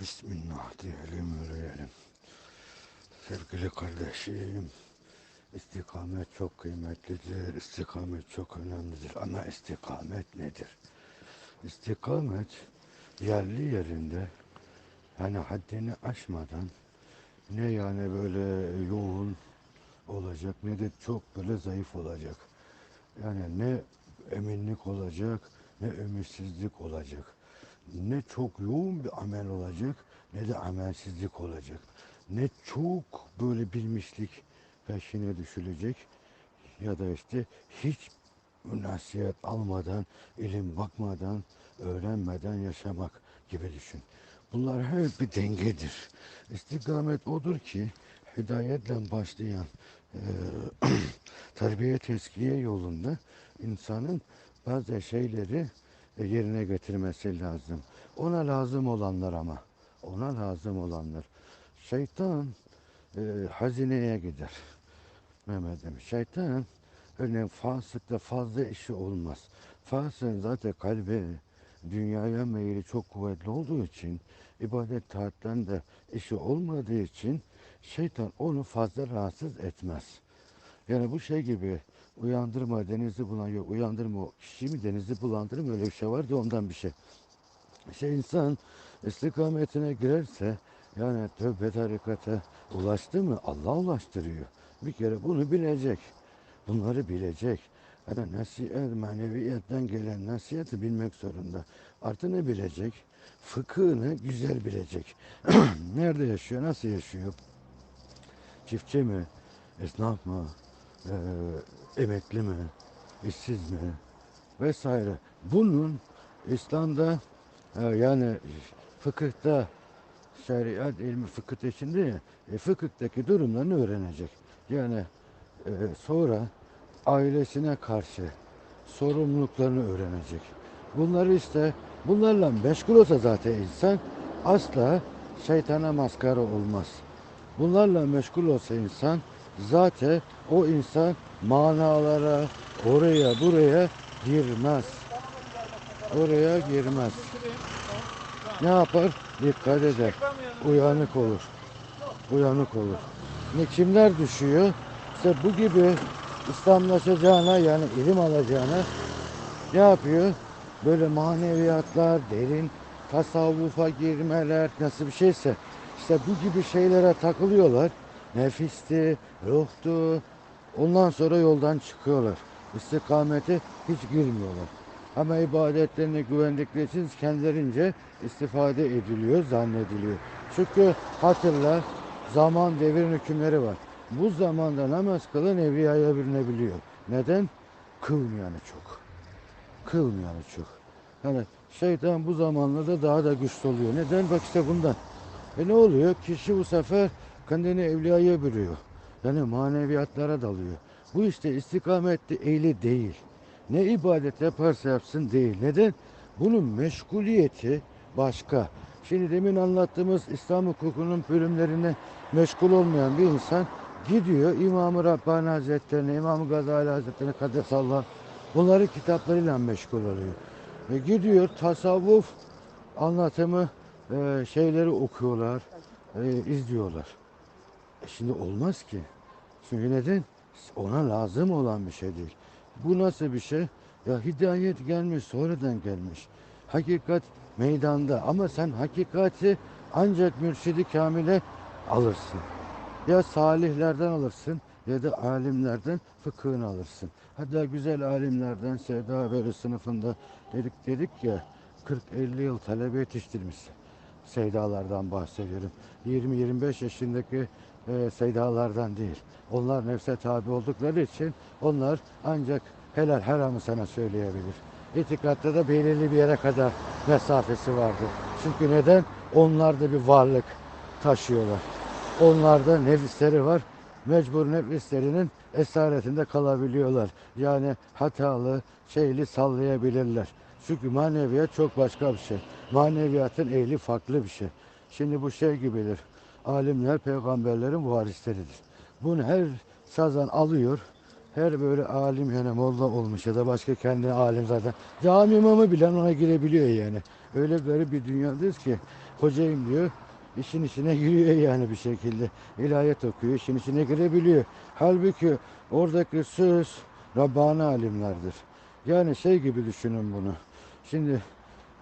Bismillah diyelim, yürüyelim. Sevgili kardeşim, istikamet çok kıymetlidir, istikamet çok önemlidir. Ama istikamet nedir? İstikamet yerli yerinde, yani haddini aşmadan, ne yani böyle yoğun olacak ne de çok böyle zayıf olacak. Yani ne eminlik olacak ne ümitsizlik olacak. Ne çok yoğun bir amel olacak ne de amelsizlik olacak. Ne çok böyle bilmişlik peşine düşülecek ya da işte hiç nasihat almadan, ilim bakmadan, öğrenmeden yaşamak gibi düşün. Bunlar hep bir dengedir. İstikamet odur ki hidayetle başlayan eee terbiye teskiye yolunda insanın bazı şeyleri e, yerine getirmesi lazım. Ona lazım olanlar ama. Ona lazım olanlar. Şeytan e, hazineye gider. Mehmet demiş. Şeytan örneğin fasıkta fazla işi olmaz. Fasığın zaten kalbi dünyaya meyili çok kuvvetli olduğu için ibadet taattan de işi olmadığı için şeytan onu fazla rahatsız etmez. Yani bu şey gibi uyandırma denizi bulanıyor, uyandırma kişi mi denizi bulandırma öyle bir şey var da ondan bir şey. İşte insan istikametine girerse yani tövbe tarikata ulaştı mı Allah ulaştırıyor. Bir kere bunu bilecek. Bunları bilecek. Yani nasihat, maneviyetten gelen nasihati bilmek zorunda. Artı ne bilecek? Fıkhını güzel bilecek. Nerede yaşıyor, nasıl yaşıyor? Çiftçi mi, esnaf mı, eee, emekli mi, işsiz mi vesaire. Bunun İslam'da e, yani fıkıhta şeriat ilmi fıkıh içinde ya, e, fıkıhtaki durumlarını öğrenecek. Yani e, sonra ailesine karşı sorumluluklarını öğrenecek. Bunları işte bunlarla meşgul olsa zaten insan asla şeytana maskara olmaz. Bunlarla meşgul olsa insan zaten o insan manalara oraya buraya girmez. Oraya girmez. Ne yapar? Dikkat eder. Uyanık olur. Uyanık olur. Ne kimler düşüyor? İşte bu gibi İslamlaşacağına yani ilim alacağına ne yapıyor? Böyle maneviyatlar, derin tasavvufa girmeler nasıl bir şeyse işte bu gibi şeylere takılıyorlar. Nefisti, ruhtu. Ondan sonra yoldan çıkıyorlar. İstikamete hiç girmiyorlar. Ama ibadetlerine güvendikleri için kendilerince istifade ediliyor, zannediliyor. Çünkü hatırla zaman devrin hükümleri var. Bu zamanda namaz kılan evliyaya bürünebiliyor. Neden? Kılmayanı çok. Kılmayanı çok. Yani şeytan bu zamanlarda daha da güçlü oluyor. Neden? Bak işte bundan. E ne oluyor? Kişi bu sefer kendini evliyaya bürüyor. Yani maneviyatlara dalıyor. Bu işte istikamette eğili değil. Ne ibadet yaparsa yapsın değil. Neden? Bunun meşguliyeti başka. Şimdi demin anlattığımız İslam hukukunun bölümlerine meşgul olmayan bir insan gidiyor İmam-ı Rabbani Hazretlerine, İmam-ı Gazali Hazretlerine Kadesallah bunları kitaplarıyla meşgul oluyor. Ve gidiyor tasavvuf anlatımı e, şeyleri okuyorlar, e, izliyorlar. E şimdi olmaz ki. Çünkü neden? Ona lazım olan bir şey değil. Bu nasıl bir şey? Ya hidayet gelmiş, sonradan gelmiş. Hakikat meydanda ama sen hakikati ancak mürşidi kamile alırsın. Ya salihlerden alırsın ya da alimlerden fıkhını alırsın. Hatta güzel alimlerden Sevda böyle sınıfında dedik dedik ya 40-50 yıl talebe yetiştirmişsin. Seydalardan bahsediyorum. 20-25 yaşındaki e, seydalardan değil. Onlar nefse tabi oldukları için onlar ancak helal haramı sana söyleyebilir. İtikatta da belirli bir yere kadar mesafesi vardır. Çünkü neden? Onlar da bir varlık taşıyorlar. Onlarda nefisleri var. Mecbur nefislerinin esaretinde kalabiliyorlar. Yani hatalı şeyli sallayabilirler. Çünkü maneviyat çok başka bir şey. Maneviyatın ehli farklı bir şey. Şimdi bu şey gibidir. Alimler peygamberlerin varisleridir. Bunu her sazan alıyor. Her böyle alim yani molla olmuş ya da başka kendi alim zaten. Cami imamı bile ona girebiliyor yani. öyle garip bir dünyadayız ki hocayım diyor. işin içine giriyor yani bir şekilde. İlahiyat okuyor, işin içine girebiliyor. Halbuki oradaki söz Rabbani alimlerdir. Yani şey gibi düşünün bunu. Şimdi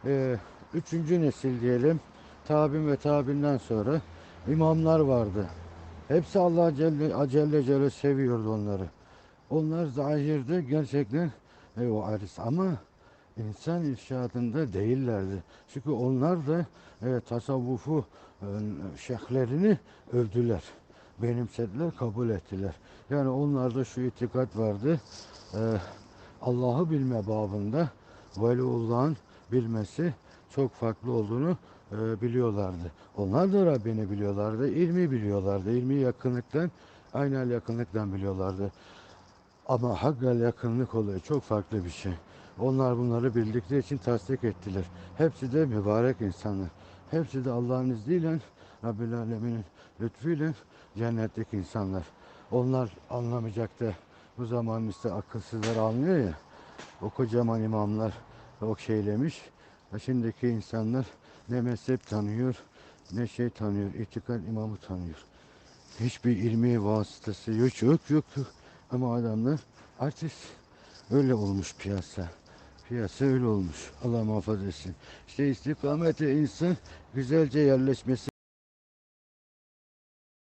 e, üçüncü nesil diyelim. Tabim ve tabinden sonra imamlar vardı. Hepsi Allah Celle, Celle Celle seviyordu onları. Onlar zahirde gerçekten e, o aris ama insan irşadında değillerdi. Çünkü onlar da e, tasavvufu e, şeyhlerini övdüler. Benimsediler, kabul ettiler. Yani onlarda şu itikat vardı. E, Allah'ı bilme babında Veliullah'ın bilmesi çok farklı olduğunu e, biliyorlardı. Onlar da Rabbini biliyorlardı, ilmi biliyorlardı. İlmi yakınlıktan, aynel yakınlıktan biliyorlardı. Ama hakkel yakınlık oluyor. Çok farklı bir şey. Onlar bunları bildikleri için tasdik ettiler. Hepsi de mübarek insanlar. Hepsi de Allah'ın izniyle, Rabbil Alemin'in lütfuyla cennetteki insanlar. Onlar anlamayacak da bu zaman işte akılsızlar anlıyor ya. O kocaman imamlar o şeylemiş. Ha Şimdiki insanlar ne mezhep tanıyor, ne şey tanıyor, itikat imamı tanıyor. Hiçbir ilmi vasıtası yok, yok. yok. Ama adamlar artist. Öyle olmuş piyasa. Piyasa öyle olmuş. Allah muhafaza etsin. İşte istikamete insan güzelce yerleşmesi